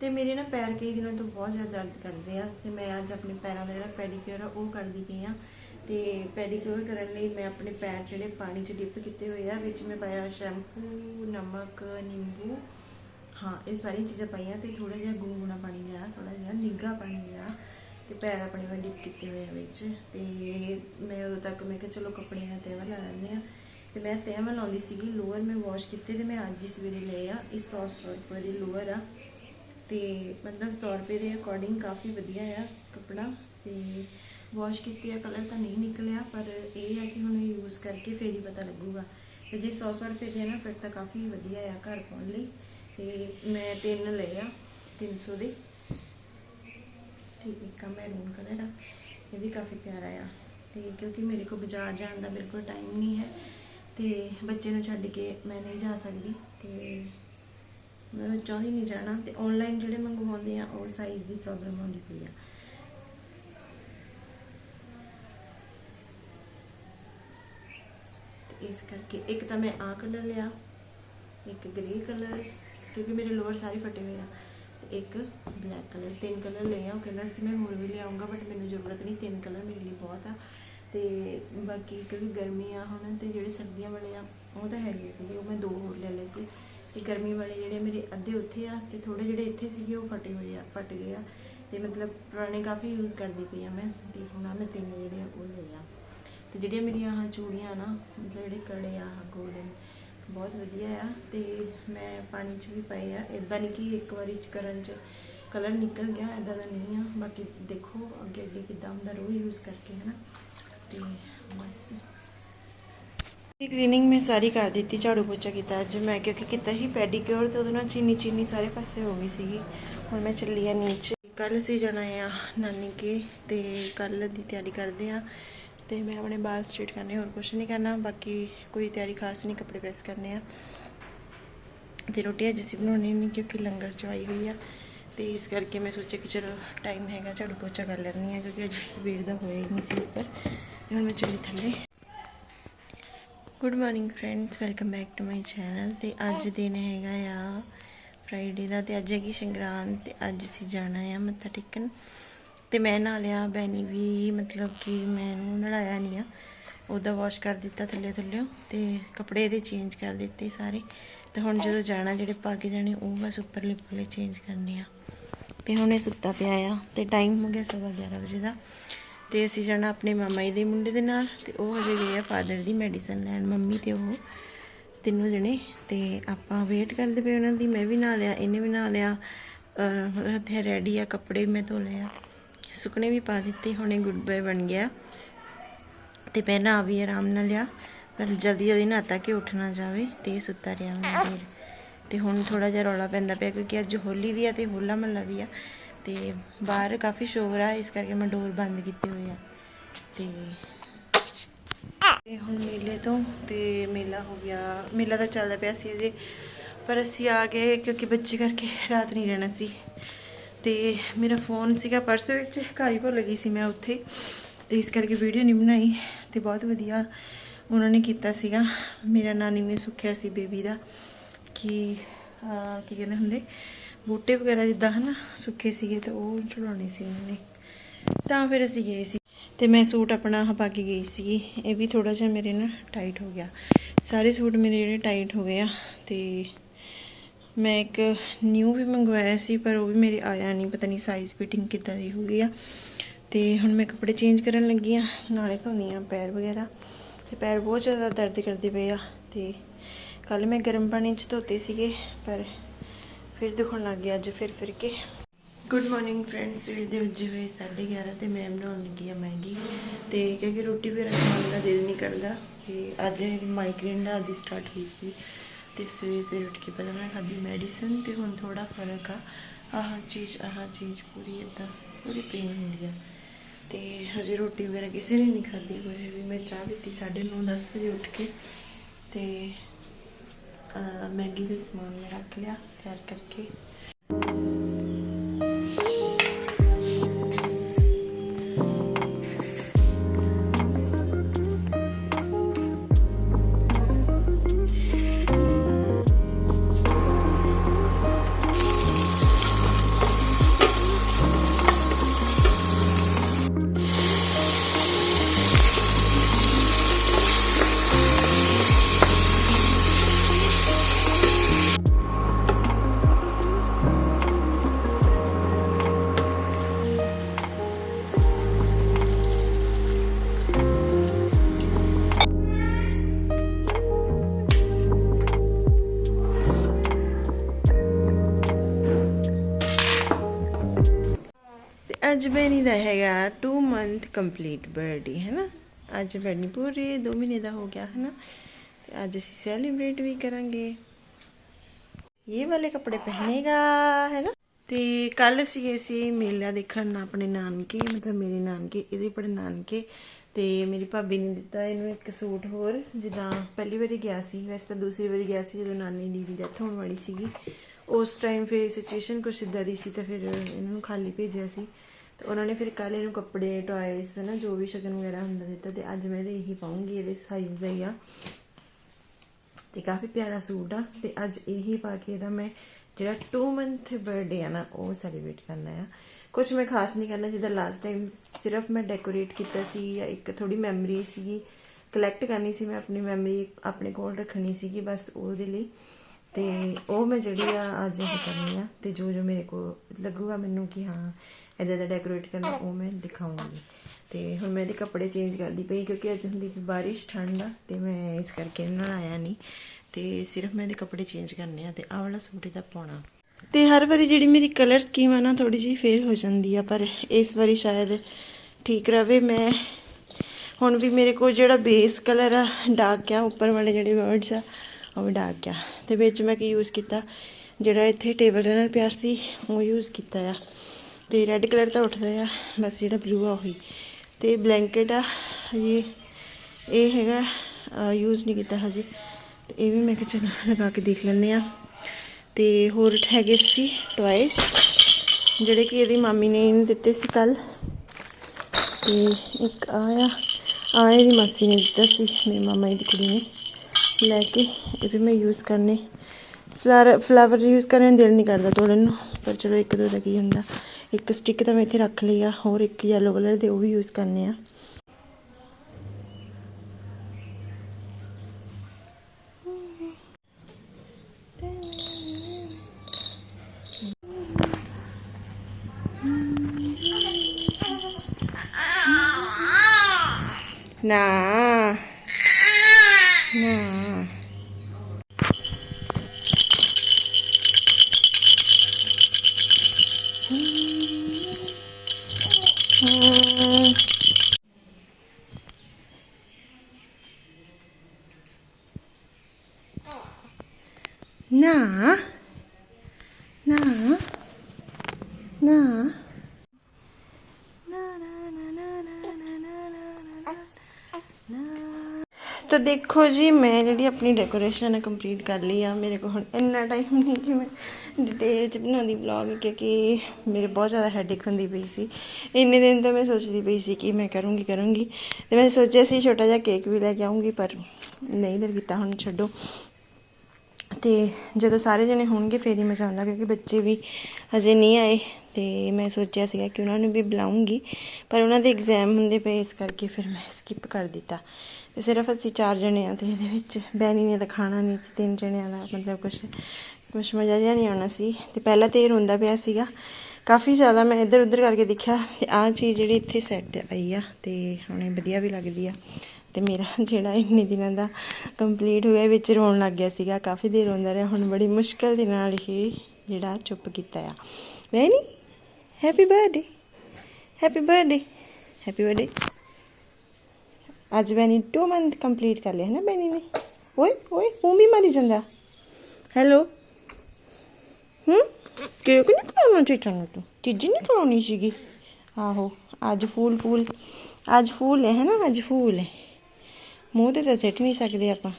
ਤੇ ਮੇਰੇ ਨਾ ਪੈਰ ਕਈ ਦਿਨਾਂ ਤੋਂ ਬਹੁਤ ਜ਼ਿਆਦਾ ਦਰਦ ਕਰਦੇ ਆ ਤੇ ਮੈਂ ਅੱਜ ਆਪਣੇ ਪੈਰਾਂ ਦਾ ਜਿਹੜਾ ਪੈਡੀਕਿਉਰ ਆ, ਉਹ ਕਰਦੀ ਪਈ ਆ। ਤੇ ਪੈਡੀਕਿਉਰ ਕਰਨ ਲਈ ਮੈਂ ਆਪਣੇ ਪੈਰ ਜਿਹੜੇ ਪਾਣੀ 'ਚ ਡਿਪ ਕੀਤੇ ਹੋਏ ਆ, ਵਿੱਚ ਮੈਂ ਪਾਇਆ ਸ਼ੈਂਪੂ, ਨਮਕ, ਨਿੰਬੂ, ਹਾਂ, ਇਹ ਸਾਰੀ ਚੀਜ਼ਾਂ ਪਾਈਆਂ ਤੇ ਥੋੜਾ ਜਿਹਾ ਗੁੰਗੁਣਾ ਪਾਣੀ ਲਿਆ ਥੋੜਾ ਜਿਹਾ ਨਿੱਘਾ ਪਾਣੀ ਲਿਆ ਤੇ ਪੈਰ ਆਪਣੇ ਮੈਂ ਡਿਪ ਕੀਤੇ ਹੋਏ ਆ ਵਿੱਚ। ਤੇ ਮੈਂ ਉਦੋਂ ਤੱਕ ਮੈਂ ਕਿਹਾ ਚਲੋ ਕੱਪੜੇ ਨਾਲ ਤੇਵਾ ਲਾ ਲੈਂਦੇ ਆ। ਤੇ ਮੈਂ ਤੇਵਾ ਲਾਉਂਦੀ ਸੀਗੀ, ਲੋਅਰ ਮੈਂ ਵਾਸ਼ ਕੀਤੇ ਤੇ ਮੈਂ ਅੱਜ ਹੀ ਸਵੇਰੇ ਲਏ ਆ, ਇਹ 100 ਰੁਪਏ ਦੀ ਲੋਅਰ ਆ। ਤੇ ਮਤਲਬ 100 ਰੁਪਏ ਦੇ ਅਕੋਰਡਿੰਗ ਕਾਫੀ ਵਧੀਆ ਆ ਕੱਪੜਾ ਤੇ ਵਾਸ਼ ਕੀਤੀ ਆ ਕਲਰ ਤਾਂ ਨਹੀਂ ਨਿਕਲਿਆ, ਪਰ ਇਹ ਆ ਕਿ ਹੁਣ ਯੂਜ਼ ਕਰਕੇ ਫੇਰ ਹੀ ਪਤਾ ਲੱਗੂਗਾ। ਤੇ ਜੇ 100 100 ਰੁਪਏ ਦੇ ਨਾ, ਫਿਰ ਤਾਂ ਕਾਫੀ ਵਧੀਆ ਆ ਘਰ ਪਾਉਣ ਲਈ। ਤੇ ਮੈਂ ਤਿੰਨ ਲਏ ਆ 300 ਦੇ। ਤੇ ਇੱਕ ਆ ਮੈਰੂਨ ਕਲਰ ਆ, ਇਹ ਵੀ ਕਾਫੀ ਪਿਆਰਾ ਆ। ਤੇ ਕਿਉਂਕਿ ਮੇਰੇ ਕੋਲ ਬਾਜ਼ਾਰ ਜਾਣ ਦਾ ਬਿਲਕੁਲ ਟਾਈਮ ਨਹੀਂ ਹੈ, ਤੇ ਬੱਚੇ ਨੂੰ ਛੱਡ ਕੇ ਮੈਂ ਨਹੀਂ ਜਾ ਸਕਦੀ। ਤੇ ਮੈਂ ਚਾਹੁੰਦੀ ਨਹੀਂ ਜਾਣਾ ਤੇ ਆਨਲਾਈਨ ਜਿਹੜੇ ਮੰਗਵਾਉਂਦੇ ਆ, ਉਹ ਸਾਈਜ਼ ਦੀ ਪ੍ਰੋਬਲਮ ਆਉਂਦੀ ਪਈ ਆ। ਇਸ ਕਰਕੇ ਇੱਕ ਤਾਂ ਮੈਂ ਆ ਕਲਰ ਲਿਆ, ਇੱਕ ਗ੍ਰੇ ਕਲਰ ਕਿਉਂਕਿ ਮੇਰੇ ਲੋਅਰ ਸਾਰੇ ਫਟੇ ਹੋਏ ਆ। ਤੇ ਇੱਕ ਬਲੈਕ ਕਲਰ ਤਿੰਨ ਕਲਰ ਲਏ ਆ। ਉਹ ਕਹਿੰਦਾ ਸੀ ਮੈਂ ਹੋਰ ਵੀ ਲਿਆਉਂਗਾ ਬਟ ਮੈਨੂੰ ਜ਼ਰੂਰਤ ਨਹੀਂ, ਤਿੰਨ ਕਲਰ ਮੇਰੇ ਲਈ ਬਹੁਤ ਆ। ਤੇ ਬਾਕੀ ਕਿਉਂਕਿ ਗਰਮੀ ਆ ਹੁਣ ਤੇ ਜਿਹੜੇ ਸਰਦੀਆਂ ਵਾਲੇ ਆ, ਉਹ ਤਾਂ ਹੈਗੇ ਸੀ ਉਹ ਮੈਂ ਦੋ ਹੋਰ ਲੈ ਲਏ ਸੀ। ਤੇ ਗਰਮੀ ਵਾਲੇ ਜਿਹੜੇ ਮੇਰੇ ਅੱਧੇ ਉੱਥੇ ਆ ਤੇ ਥੋੜੇ ਜਿਹੜੇ ਇੱਥੇ ਸੀਗੇ ਉਹ ਫਟੇ ਹੋਏ ਆ, ਫਟ ਗਏ ਆ। ਤੇ ਮਤਲਬ ਪੁਰਾਣੇ ਕਾਫੀ ਯੂਜ਼ ਕਰਦੀ ਪਈ ਆ ਮੈਂ ਤੇ ਹੁਣ ਆ ਮੈਂ ਤਿੰਨ ਜਿਹੜੇ ਆ ਉਹ ਲਏ ਆ। ਤੇ ਜਿਹੜੀਆਂ ਮੇਰੀਆਂ ਆਹ ਚੂੜੀਆਂ ਨਾ, ਮਤਲਬ ਜਿਹੜੇ ਕੜੇ ਆ ਗੋਲਡਨ ਬਹੁਤ ਵਧੀਆ ਆ। ਤੇ ਮੈਂ ਪਾਣੀ 'ਚ ਵੀ ਪਏ ਆ। ਇਦਾਂ ਨਹੀਂ ਕਿ ਇੱਕ ਵਾਰੀ ਚ ਕਰਨ 'ਚ ਕਲਰ ਨਿਕਲ ਗਿਆ ਇਦਾਂ ਦਾ ਨਹੀਂ ਆ। ਬਾਕੀ ਦੇਖੋ ਅੱਗੇ ਅੱਗੇ ਕਿੱਦਾਂ ਹੁੰਦਾ, ਰੋਜ਼ ਯੂਜ਼ ਕਰਕੇ ਹੈ ਨਾ ਤੇ ਬਸ। ਕਲੀਨਿੰਗ ਮੈਂ ਸਾਰੀ ਕਰ ਦਿੱਤੀ, ਝਾੜੂ ਪੋਚਾ ਕੀਤਾ, ਅੱਜ ਮੈਂ ਕਿਉਂਕਿ ਕੀਤਾ ਹੀ ਪੈਡੀਕਿਉਰ ਤੇ ਉਹਦੇ ਨਾਲ ਚੀਨੀ ਚੀਨੀ ਸਾਰੇ ਪਾਸੇ ਹੋ ਗਈ ਸੀਗੀ। ਹੁਣ ਮੈਂ ਚੱਲੀ ਆ ਨੀਚੇ। ਕੱਲ ਅਸੀਂ ਜਾਣਾ ਆ ਨਾਨੀ ਕੇ ਤੇ ਕੱਲ ਦੀ ਤਿਆਰੀ ਕਰਦੇ ਆ ਤੇ ਮੈਂ ਆਪਣੇ ਬਾਲ ਸਟ੍ਰੇਟ ਕਰਨੇ, ਹੋਰ ਕੁਝ ਨਹੀਂ ਕਰਨਾ, ਬਾਕੀ ਕੋਈ ਤਿਆਰੀ ਖਾਸ ਨਹੀਂ, ਕੱਪੜੇ ਪ੍ਰੈਸ ਕਰਨੇ ਆ। ਤੇ ਰੋਟੀ ਅੱਜ ਅਸੀਂ ਬਣਾਉਣੀ ਨਹੀਂ ਕਿਉਂਕਿ ਲੰਗਰ ਚ ਆਈ ਹੋਈ ਆ ਤੇ ਇਸ ਕਰਕੇ ਮੈਂ ਸੋਚਿਆ ਕਿ ਚਲੋ ਟਾਈਮ ਹੈਗਾ, ਝਾੜੂ ਪੋਚਾ ਕਰ ਲੈਂਦੀ ਆ ਕਿਉਂਕਿ ਅੱਜ ਸਵੇਰ ਦਾ ਹੋਇਆ ਹੀ ਨਹੀਂ ਸੀ ਉੱਪਰ। ਤੇ ਹੁਣ ਮੈਂ ਚੱਲੀ ਥੱਲੇ। Good morning friends welcome back to my channel ਤੇ ਅੱਜ ਦਿਨ ਹੈਗਾ ਆ ਫਰਾਈਡੇ ਦਾ ਤੇ ਅੱਜ ਹੈਗੀ ਸੰਗਰਾਂਦ ਤੇ ਅੱਜ ਅਸੀਂ ਜਾਣਾ ਆ ਮੱਥਾ ਟੇਕਣ ਤੇ ਮੈਂ ਨਾਲ ਲਿਆ ਬੈਨੀ ਵੀ ਮਤਲਬ ਕਿ ਮੈਨੂੰ ਨੜਾਇਆ ਨਹੀਂ ਆ ਉਹਦਾ ਵਾਸ਼ ਕਰ ਦਿੱਤਾ ਥੱਲੇ ਥੱਲੇ ਤੇ ਕੱਪੜੇ ਇਹਦੇ ਚੇਂਜ ਕਰ ਦਿੱਤੇ ਸਾਰੇ ਤੇ ਹੁਣ ਜਦੋਂ ਜਾਣਾ ਜਿਹੜੇ ਪਾ ਕੇ ਜਾਣੇ ਉਹ ਬਸ ਉੱਪਰਲੇ ਲਿਪਲੇ ਚੇਂਜ ਕਰਨੇ ਆ ਤੇ ਹੁਣ ਇਹ ਸੁੱਤਾ ਪਿਆ ਆ ਤੇ ਟਾਈਮ ਹੋ ਗਿਆ ਸਵਾ 11 ਵਜੇ ਦਾ ਤੇ ਅਸੀਂ ਜਾਣਾ ਆਪਣੇ ਮਾਮਾ ਜੀ ਦੇ ਮੁੰਡੇ ਦੇ ਨਾਲ ਤੇ ਉਹ ਹਜੇ ਗਏ ਆ ਫਾਦਰ ਦੀ ਮੈਡੀਸਨ ਲੈਣ, ਮੰਮੀ ਤੇ ਉਹ ਤਿੰਨੋਂ ਜਣੇ ਤੇ ਆਪਾਂ ਵੇਟ ਕਰਦੇ ਪਏ ਉਹਨਾਂ ਦੀ, ਮੈਂ ਵੀ ਨਾ ਲਿਆ, ਇਹਨੇ ਵੀ ਨਾ ਲਿਆ ਹੱਥੇ ਰੈਡੀ ਆ ਕੱਪੜੇ ਮੈਂ ਧੋ ਲਿਆ ਸੁਕਣੇ ਵੀ ਪਾ ਦਿੱਤੇ, ਹੁਣੇ ਗੁੱਡ ਬਾਏ ਬਣ ਗਿਆ। ਤੇ ਪਹਿਲਾਂ ਆ ਵੀ ਆਰਾਮ ਨਾਲ ਲਿਆ, ਪਰ ਜਲਦੀ ਜਲਦੀ ਨਹਾਤਾ ਕਿ ਉੱਠ ਨਾ ਜਾਵੇ ਤੇ ਸੁੱਤਾ ਰਿਹਾ ਮੈਂ ਦੇਰ। ਤੇ ਹੁਣ ਥੋੜਾ ਜਿਹਾ ਰੌਲਾ ਪੈਂਦਾ ਪਿਆ ਕਿਉਂਕਿ ਅੱਜ ਹੋਲੀ ਵੀ ਆ ਤੇ ਹੋਲਾ ਮਹੱਲਾ ਵੀ ਆ। ਤੇ ਬਾਹਰ ਕਾਫੀ ਸ਼ੋਰ ਆ, ਇਸ ਕਰਕੇ ਮੈਂ ਡੋਰ ਬੰਦ ਕੀਤੀ ਹੋਈ ਆ। ਤੇ ਹੁਣ ਮੇਲੇ ਤੋਂ ਤੇ ਮੇਲਾ ਹੋ ਗਿਆ। ਮੇਲਾ ਤਾਂ ਚੱਲਦਾ ਪਿਆ ਸੀ ਅਜੇ, ਪਰ ਅਸੀਂ ਆ ਗਏ ਕਿਉਂਕਿ ਬੱਚੇ ਕਰਕੇ ਰਾਤ ਨਹੀਂ ਰਹਿਣਾ ਸੀ। ਤੇ ਮੇਰਾ ਫੋਨ ਸੀਗਾ ਪਰਸ ਵਿੱਚ, ਘਰ ਹੀ ਭੁੱਲ ਗਈ ਸੀ ਮੈਂ ਉੱਥੇ। ਤੇ ਇਸ ਕਰਕੇ ਵੀਡੀਓ ਨਹੀਂ ਬਣਾਈ ਤੇ ਬਹੁਤ ਵਧੀਆ ਉਹਨਾਂ ਨੇ ਕੀਤਾ ਸੀਗਾ। ਮੇਰਾ ਨਾਨੀ ਨੇ ਸੁੱਖਿਆ ਸੀ ਬੇਬੀ ਦਾ ਕਿ ਕੀ ਕਹਿੰਦੇ ਹੁੰਦੇ? ਬੂਟੇ ਵਗੈਰਾ ਜਿੱਦਾਂ ਹਨਾ, ਸੁੱਕੇ ਸੀਗੇ ਤੇ ਉਹ ਚੜਾਉਣੇ ਸੀ ਉਹਨਾਂ ਨੇ। ਤਾਂ ਫਿਰ ਅਸੀਂ ਗਏ ਸੀ ਤੇ ਮੈਂ ਸੂਟ ਆਪਣਾ ਆਹ ਪਾ ਕੇ ਗਈ ਸੀ ਇਹ ਵੀ ਥੋੜਾ ਜਿਹਾ ਮੇਰੇ ਨਾ ਟਾਈਟ ਹੋ ਗਿਆ। ਸਾਰੇ ਸੂਟ ਮੇਰੇ ਜਿਹੜੇ ਟਾਈਟ ਹੋ ਗਏ ਆ ਤੇ ਮੈਂ ਇੱਕ ਨਿਊ ਵੀ ਮੰਗਵਾਇਆ ਸੀ, ਪਰ ਉਹ ਵੀ ਮੇਰੇ ਆਇਆ ਨਹੀਂ। ਪਤਾ ਨਹੀਂ ਸਾਈਜ਼ ਫਿਟਿੰਗ ਕਿੱਦਾਂ ਦੀ ਹੋ ਗਈ ਆ। ਤੇ ਹੁਣ ਮੈਂ ਕੱਪੜੇ ਚੇਂਜ ਕਰਨ ਲੱਗੀ ਆ, ਨਾਲੇ ਧੋਨੀ ਆ ਪੈਰ ਵਗੈਰਾ। ਤੇ ਪੈਰ ਬਹੁਤ ਜ਼ਿਆਦਾ ਦਰਦ ਕਰਦੇ ਪਏ ਆ ਤੇ ਕੱਲ ਮੈਂ ਗਰਮ ਪਾਣੀ 'ਚ ਧੋਤੇ ਸੀਗੇ, ਪਰ ਫਿਰ ਦੁਖਣ ਲੱਗ ਗਿਆ ਅੱਜ ਫਿਰ ਫਿਰ ਕੇ। ਗੁੱਡ ਮਾਰਨਿੰਗ ਫਰੈਂਡਸ ਸਵੇਰ ਦੇ ਵਜੇ ਹੋਏ 11:30 ਤੇ ਮੈਂ ਬਣਾਉਣ ਲੱਗੀ ਆ ਮੈਗੀ। ਤੇ ਕਿਉਂਕਿ ਰੋਟੀ ਵਗੈਰਾ ਖਾਣ ਦਾ ਦਿਲ ਨਹੀਂ ਕਰਦਾ, ਤੇ ਅੱਜ ਮਾਈਗ੍ਰੇਨ ਦਾ ਆਦੀ ਸਟਾਰਟ ਹੋਈ ਸੀ। ਤੇ ਸਵੇਰੇ ਸਵੇਰੇ ਉੱਠ ਕੇ ਪਹਿਲਾਂ ਮੈਂ ਖਾਧੀ ਮੈਡੀਸਨ ਤੇ ਹੁਣ ਥੋੜਾ ਫ਼ਰਕ ਆ। ਆਹ ਚੀਜ਼ ਆਹ ਚੀਜ਼ ਪੂਰੀ ਏਦਾਂ, ਪੂਰੀ ਪੇਨ ਹੁੰਦੀ ਆ। ਤੇ ਹਜੇ ਰੋਟੀ ਵਗੈਰਾ ਕਿਸੇ ਨੇ ਨਹੀਂ ਖਾਧੀ ਹੋਈ ਵੀ ਮੈਂ ਚਾਹ ਪੀਤੀ 9:30 10 ਵਜੇ ਉੱਠ ਕੇ। ਤੇ ਮੈਗੀ ਦਾ ਸਮਾਨ ਮੈਂ ਰੱਖ ਲਿਆ ਤਿਆਰ ਕਰਕੇ। ਅੱਜ ਬੈਨੀ ਦਾ ਹੈਗਾ 2 ਮੰਥ ਕੰਪਲੀਟ ਬਰਥਡੇ ਹੈ ਨਾ ਅੱਜ ਬੈਨੀ ਪੂਰੇ 2 ਮਹੀਨੇ ਦਾ ਹੋ ਗਿਆ ਹੈ ਨਾ ਤੇ ਅੱਜ ਅਸੀਂ ਸੈਲੀਬ੍ਰੇਟ ਵੀ ਕਰਾਂਗੇ। ਇਹ ਵਾਲੇ ਕੱਪੜੇ ਪਹਿਨੇਗਾ ਹੈ ਨਾ ਤੇ ਕੱਲ ਸੀ ਮੇਲਾ ਦੇਖਣ ਆਪਣੇ ਨਾਨਕੇ, ਮਤਲਬ ਮੇਰੇ ਨਾਨਕੇ, ਇਹਦੇ ਬੜੇ ਨਾਨਕੇ। ਤੇ ਮੇਰੀ ਭਾਬੀ ਨੇ ਦਿੱਤਾ ਇਹਨੂੰ ਇੱਕ ਸੂਟ ਹੋਰ, ਜਿੱਦਾਂ ਪਹਿਲੀ ਵਾਰੀ ਗਿਆ ਸੀ, ਵੈਸੇ ਤਾਂ ਦੂਸਰੀ ਵਾਰੀ ਗਿਆ ਸੀ ਜਦੋਂ ਨਾਨੀ ਦੀ ਦੀ ਡੈਥ ਹੋਣ ਵਾਲੀ ਸੀਗੀ। ਉਸ ਟਾਈਮ ਫਿਰ ਸਿਚੁਏਸ਼ਨ ਕੁਛ ਇਦਾਂ ਦੀ ਸੀ, ਤਾਂ ਫਿਰ ਇਹਨੂੰ ਖਾਲੀ ਭੇਜਿਆ ਸੀ। ਤੇ ਉਹਨਾਂ ਨੇ ਫਿਰ ਕੱਲ ਇਹਨੂੰ ਕੱਪੜੇ ਟੌਇਸ ਨਾ ਜੋ ਵੀ ਸ਼ਗਨ ਵਗੈਰਾ ਹੁੰਦਾ ਦਿੱਤਾ ਤੇ ਅੱਜ ਮੈਂ ਇਹਦੇ ਇਹੀ ਪਾਉਂਗੀ, ਇਹਦੇ ਸਾਈਜ਼ ਦਾ ਹੀ ਆ। ਤੇ ਕਾਫੀ ਪਿਆਰਾ ਸੂਟ ਆ ਤੇ ਅੱਜ ਇਹੀ ਪਾ ਕੇ ਇਹਦਾ ਮੈਂ ਜਿਹੜਾ 2 ਮੰਥ ਬਰਥਡੇ ਆ ਨਾ, ਉਹ ਸੈਲੀਬ੍ਰੇਟ ਕਰਨਾ ਆ। ਕੁਝ ਮੈਂ ਖਾਸ ਨਹੀਂ ਕਰਨਾ, ਜਿੱਦਾਂ ਲਾਸਟ ਟਾਈਮ ਸਿਰਫ ਮੈਂ ਡੈਕੋਰੇਟ ਕੀਤਾ ਸੀ ਜਾਂ ਇੱਕ ਥੋੜੀ ਮੈਮਰੀ ਸੀਗੀ ਕਲੈਕਟ ਕਰਨੀ ਸੀ ਮੈਂ, ਆਪਣੀ ਮੈਮਰੀ ਆਪਣੇ ਕੋਲ ਰੱਖਣੀ ਸੀਗੀ, ਬਸ ਉਹਦੇ ਲਈ। ਤੇ ਉਹ ਮੈਂ ਜਿਹੜੀ ਆ ਅੱਜ ਇਹ ਕਰਨੀ ਆ ਤੇ ਜੋ ਜੋ ਮੇਰੇ ਕੋਲ ਲੱਗੂਗਾ ਮੈਨੂੰ ਕਿ ਹਾਂ ਇਦਾਂ ਦਾ ਡੈਕੋਰੇਟ ਕਰਨਾ, ਉਹ ਮੈਂ ਦਿਖਾਉਂਗੀ। ਤੇ ਹੁਣ ਮੈਂ ਇਹਦੇ ਕੱਪੜੇ ਚੇਂਜ ਕਰਦੀ ਪਈ ਕਿਉਂਕਿ ਅੱਜ ਹੁੰਦੀ ਪਈ ਬਾਰਿਸ਼, ਠੰਡ ਆ, ਤੇ ਮੈਂ ਇਸ ਕਰਕੇ ਇਹਨਾਂ ਨਾਲ ਆਇਆ ਨਹੀਂ। ਤੇ ਸਿਰਫ ਮੈਂ ਇਹਦੇ ਕੱਪੜੇ ਚੇਂਜ ਕਰਨੇ ਆ ਤੇ ਆਹ ਵਾਲਾ ਸੂਟ ਇਹਦਾ ਪਾਉਣਾ। ਤੇ ਹਰ ਵਾਰੀ ਜਿਹੜੀ ਮੇਰੀ ਕਲਰ ਸਕੀਮ ਆ ਨਾ ਥੋੜੀ ਜਿਹੀ ਫੇਲ ਹੋ ਜਾਂਦੀ ਆ, ਪਰ ਇਸ ਵਾਰੀ ਸ਼ਾਇਦ ਠੀਕ ਰਵੇ। ਮੈਂ ਹੁਣ ਵੀ ਮੇਰੇ ਕੋਲ ਜਿਹੜਾ ਬੇਸ ਕਲਰ ਆ ਡਾਰਕ ਆ, ਉੱਪਰ ਵਾਲੇ ਜਿਹੜੇ ਵਰਡਸ ਆ ਉਹ ਵੀ ਡਾਰਕ ਆ ਤੇ ਵਿੱਚ ਮੈਂ ਕੀ ਯੂਜ਼ ਕੀਤਾ, ਜਿਹੜਾ ਇੱਥੇ ਟੇਬਲ ਰਨਰ ਪਿਆ ਸੀ, ਉਹ ਯੂਜ਼ ਕੀਤਾ ਆ। ਤੇ ਰੈੱਡ ਕਲਰ ਤਾਂ ਉੱਠਦਾ ਆ, ਬਸ ਜਿਹੜਾ ਬਲੂ ਆ ਉਹੀ। ਤੇ ਬਲੈਂਕਟ ਆ, ਹਜੇ ਇਹ ਹੈਗਾ ਯੂਜ਼ ਨਹੀਂ ਕੀਤਾ ਹਜੇ। ਤੇ ਇਹ ਵੀ ਮੈਂ ਕਿਚਨ ਲਗਾ ਕੇ ਦੇਖ ਲੈਂਦੇ ਆ ਤੇ ਹੋਰ ਹੈਗੇ ਸੀ ਟਵਾਈਸ ਜਿਹੜੇ ਕਿ ਇਹਦੀ ਮਾਮੀ ਨੇ ਇਹਨੂੰ ਦਿੱਤੇ ਸੀ ਕੱਲ ਤੇ ਇੱਕ ਆਇਆ ਆ ਇਹਦੀ ਮਾਸੀ ਨੇ ਦਿੱਤਾ ਸੀ, ਮੇਰੇ ਮਾਮਾ ਦੀ ਕੁੜੀ ਨੇ। ਲੈ ਕੇ ਇਹ ਵੀ ਮੈਂ ਯੂਜ਼ ਕਰਨੇ। ਫਲਾਵਰ ਫਲਾਵਰ ਯੂਜ਼ ਕਰਨ ਨੂੰ ਦਿਲ ਨਹੀਂ ਕਰਦਾ ਤੋੜਨ ਨੂੰ, ਪਰ ਚਲੋ ਇੱਕ ਦੋ ਦਾ ਕੀ ਹੁੰਦਾ। ਇੱਕ ਸਟਿੱਕ ਤਾਂ ਮੈਂ ਇੱਥੇ ਰੱਖ ਲਈ ਆ, ਹੋਰ ਇੱਕ ਯੈਲੋ ਕਲਰ ਦੇ ਉਹ ਵੀ ਯੂਜ਼ ਕਰਨੇ ਆ। ਨਾ। ਨਾ ਨਾ ਨਾ ਦੇਖੋ ਜੀ, ਮੈਂ ਜਿਹੜੀ ਆਪਣੀ ਡੈਕੋਰੇਸ਼ਨ ਹੈ ਕੰਪਲੀਟ ਕਰ ਲਈ ਆ, ਮੇਰੇ ਕੋਲ ਹੁਣ ਇੰਨਾ ਟਾਈਮ ਨਹੀਂ ਕਿ ਮੈਂ ਡਿਟੇਲ ਚ ਬਣਾਉਂਦੀ ਵਲੌਗ ਕਿਉਂਕਿ ਮੇਰੇ ਬਹੁਤ ਜ਼ਿਆਦਾ ਹੈਡੇਕ ਹੁੰਦੀ ਪਈ ਸੀ। ਇੰਨੇ ਦਿਨ ਤੋਂ ਮੈਂ ਸੋਚਦੀ ਪਈ ਸੀ ਕਿ ਮੈਂ ਕਰੂੰਗੀ ਕਰੂੰਗੀ। ਤੇ ਮੈਂ ਸੋਚਿਆ ਸੀ ਛੋਟਾ ਜਿਹਾ ਕੇਕ ਵੀ ਲੈ ਕੇ ਆਉਂਗੀ ਪਰ ਨਹੀਂ ਦਿਲ ਕੀਤਾ, ਹੁਣ ਛੱਡੋ। ਤੇ ਜਦੋਂ ਸਾਰੇ ਜਣੇ ਹੋਣਗੇ, ਫੇਰ ਹੀ ਮਜ਼ਾ ਆਉਂਦਾ ਕਿਉਂਕਿ ਬੱਚੇ ਵੀ ਹਜੇ ਨਹੀਂ ਆਏ। ਤੇ ਮੈਂ ਸੋਚਿਆ ਸੀਗਾ ਕਿ ਉਹਨਾਂ ਨੂੰ ਵੀ ਬੁਲਾਉਂਗੀ ਪਰ ਉਹਨਾਂ ਦੇ ਐਗਜ਼ਾਮ ਹੁੰਦੇ ਪਏ, ਇਸ ਕਰਕੇ ਫਿਰ ਮੈਂ ਸਕਿਪ ਕਰ ਦਿੱਤਾ। ਤੇ ਸਿਰਫ ਅਸੀਂ ਚਾਰ ਜਣੇ ਆ ਤੇ ਇਹਦੇ ਵਿੱਚ ਬੈਨੀ ਨੇ ਤਾਂ ਖਾਣਾ ਨਹੀਂ ਸੀ ਤਿੰਨ ਜਣਿਆਂ ਦਾ ਮਤਲਬ ਕੁਛ ਕੁਛ ਮਜ਼ਾ ਜਿਹਾ ਨਹੀਂ ਆਉਣਾ ਸੀ। ਤੇ ਪਹਿਲਾਂ ਤੇ ਇਹ ਰੋਂਦਾ ਪਿਆ ਸੀਗਾ। ਕਾਫੀ ਜ਼ਿਆਦਾ ਮੈਂ ਇੱਧਰ ਉੱਧਰ ਕਰਕੇ ਦੇਖਿਆ ਤੇ ਆਹ ਚੀਜ਼ ਜਿਹੜੀ ਇੱਥੇ ਸੈੱਟ ਆਈ ਆ ਤੇ ਹੁਣੇ ਵਧੀਆ ਵੀ ਲੱਗਦੀ ਆ। ਤੇ ਮੇਰਾ ਜਿਹੜਾ ਇੰਨੇ ਦਿਨਾਂ ਦਾ ਕੰਪਲੀਟ ਹੋ ਗਿਆ ਵਿੱਚ ਰੋਣ ਲੱਗ ਗਿਆ ਸੀਗਾ। ਕਾਫੀ ਦੇਰ ਰੋਂਦਾ ਰਿਹਾ, ਹੁਣ ਬੜੀ ਮੁਸ਼ਕਲ ਦੇ ਨਾਲ ਇਹ ਜਿਹੜਾ ਚੁੱਪ ਕੀਤਾ ਆ। ਵੈਨੀ happy birthday happy birthday happy birthday ਅੱਜ ਬੈਨੀ 2 ਮੰਥ ਕੰਪਲੀਟ ਕਰ ਲਿਆ ਹੈ ਨਾ ਬੈਨੀ ਨੇ। ਓਏ ਓਏ ਉਹ ਵੀ ਮਾਰੀ ਜਾਂਦਾ। ਹੈਲੋ ਹੂੰ? ਕੇਕ ਨਹੀਂ ਖਾਣਾ ਚਾਹੀਦਾ ਨਾ ਤੂੰ? ਚੀਜ਼ੀ ਨਹੀਂ ਖਾਣੀ ਸੀਗੀ। ਆਹੋ, ਅੱਜ ਫੂਲ ਫੂਲ, ਅੱਜ ਫੂਲ ਹੈ ਹੈ ਨਾ, ਅੱਜ ਫੂਲ ਹੈ। ਮੂੰਹ ਤੇ ਤਾਂ ਸਿੱਟ ਨਹੀਂ ਸਕਦੇ ਆਪਾਂ।